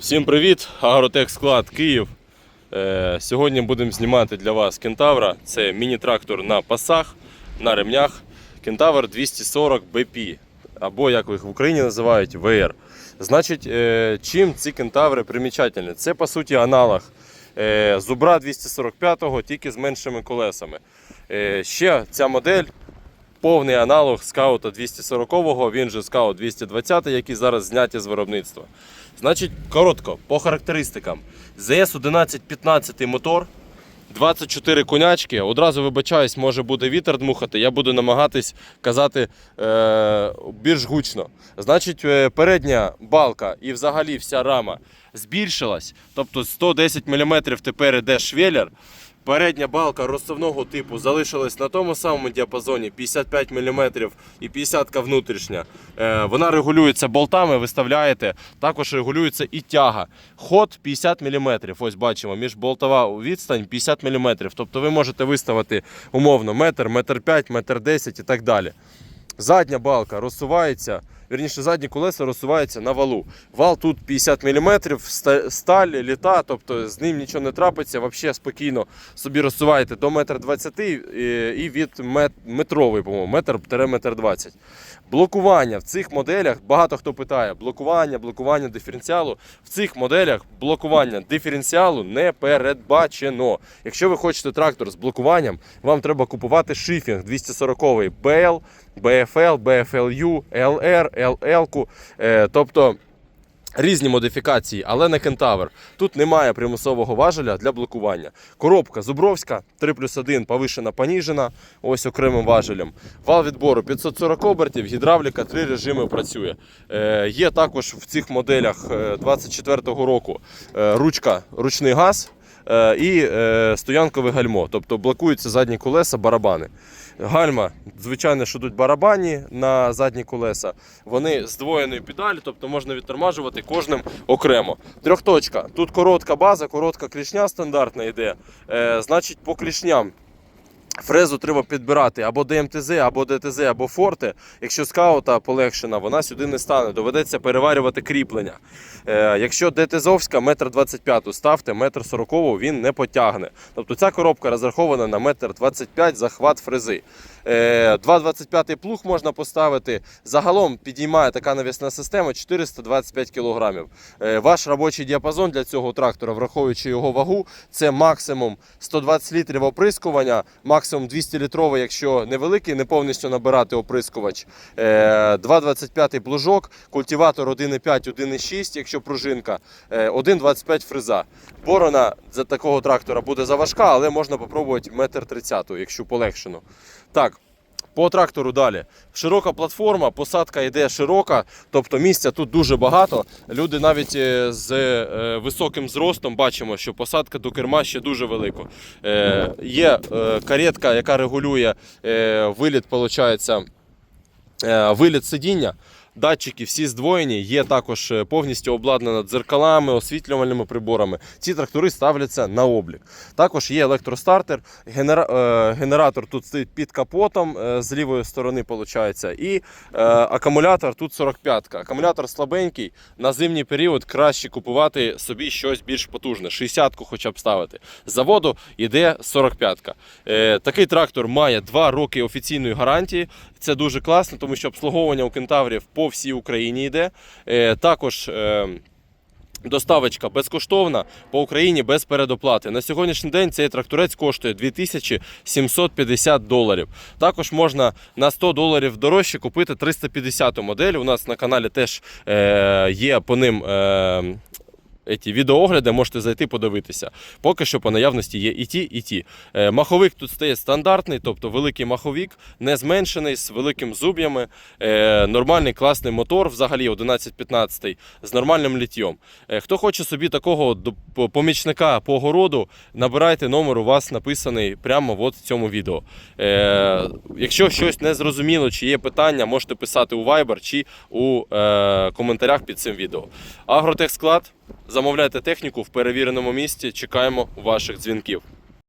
Всім привіт! Агротех склад Київ. Е, сьогодні будемо знімати для вас кентавра. Це міні-трактор на пасах, на ремнях. Кентавр 240 BP, або як їх в Україні називають VR. Значить, е, чим ці кентаври примічательні? Це по суті аналог е, Зубра 245, тільки з меншими колесами. Ще ця модель повний аналог скаута 240-го, він же скаут 220, який зараз зняті з виробництва. Значить, коротко, по характеристикам. ЗС 1115 мотор, 24 конячки. Одразу вибачаюсь, може буде вітер дмухати. Я буду намагатись казати е, більш гучно. Значить, е, передня балка і взагалі вся рама збільшилась. Тобто 110 мм тепер іде швеллер. Передня балка розсувного типу залишилась на тому самому діапазоні 55 мм і 50 внутрішня. Е, вона регулюється болтами, виставляєте. Також регулюється і тяга. Ход 50 мм. Ось бачимо, міжболтова відстань 50 мм. Тобто ви можете виставити умовно метр, метр 5, метр 10 і так далі. Задня балка розсувається, вірніше, задні колеса розсуваються на валу. Вал тут 50 мм, сталь, літа, тобто з ним нічого не трапиться. Взагалі спокійно собі розсуваєте до 1,20 м і від мет- метровий, по-моєму, метр метр 20 Блокування в цих моделях, багато хто питає, блокування, блокування диференціалу. В цих моделях блокування диференціалу не передбачено. Якщо ви хочете трактор з блокуванням, вам треба купувати шифінг 240 BL, BFL, BFLU, LR, LL. Е, тобто різні модифікації, але не кентавр. Тут немає примусового важеля для блокування. Коробка зубровська, 3 плюс 1 повишена, поніжена, ось окремим важелем. Вал відбору 540 обертів, гідравліка, три режими працює. Е, є також в цих моделях е, 24-го року е, ручка, ручний газ. Е, І е, стоянкове гальмо, тобто блокуються задні колеса, барабани. Гальма, звичайно, що йдуть барабані на задні колеса. Вони здвоєної педалі, тобто можна відтормажувати кожним окремо. Трьохточка. Тут коротка база, коротка клішня стандартна йде. Е, значить, по клішням. Фрезу треба підбирати або ДМТЗ, або ДТЗ, або Форте. Якщо скаута полегшена, вона сюди не стане. Доведеться переварювати кріплення. Е, якщо ДТЗовська, метр 25 ставте, метр 40 він не потягне. Тобто ця коробка розрахована на метр 25 захват фрези. Е, 2,25 плуг можна поставити. Загалом підіймає така навісна система 425 кг. Е, ваш робочий діапазон для цього трактора, враховуючи його вагу, це максимум 120 літрів оприскування, максимум 200 літровий, якщо невеликий, не повністю набирати оприскувач. Е, 2,25 плужок, культиватор 1,5, 1,6, якщо пружинка, е, 1,25 фреза. Борона за такого трактора буде заважка, але можна попробувати метр 30, якщо полегшено. Так. По трактору далі. Широка платформа, посадка йде широка, тобто місця тут дуже багато. Люди навіть е, з е, високим зростом бачимо, що посадка до керма ще дуже велика. Е, Є каретка, яка регулює виліт, виліт сидіння. Датчики всі здвоєні, є також е, повністю обладнана дзеркалами, освітлювальними приборами. Ці трактори ставляться на облік. Також є електростартер, генера... е, генератор тут стоїть під капотом е, з лівої сторони, виходить, і акумулятор тут 45-ка. Акумулятор слабенький, на зимній період краще купувати собі щось більш потужне, 60-ку хоча б ставити. З заводу йде 45-ка. Е, такий трактор має 2 роки офіційної гарантії. Це дуже класно, тому що обслуговування у кентаврів по всій Україні йде. Е, також. Е, Доставочка безкоштовна по Україні без передоплати. На сьогоднішній день цей тракторець коштує 2750 доларів. Також можна на 100 доларів дорожче купити 350 модель. У нас на каналі теж е, є по ним. Ті відеоогляди можете зайти подивитися. Поки що по наявності є і ті, і ті. Е, маховик тут стає стандартний, тобто великий маховик, не зменшений, з великим зуб'ями. Е, нормальний класний мотор, взагалі 11-15 з нормальним літьом. Е, хто хоче собі такого помічника по городу, набирайте номер, у вас написаний прямо от в цьому відео. Якщо щось не зрозуміло, чи є питання, можете писати у Viber чи у коментарях під цим відео. Агротехсклад. Замовляйте техніку в перевіреному місці. Чекаємо ваших дзвінків.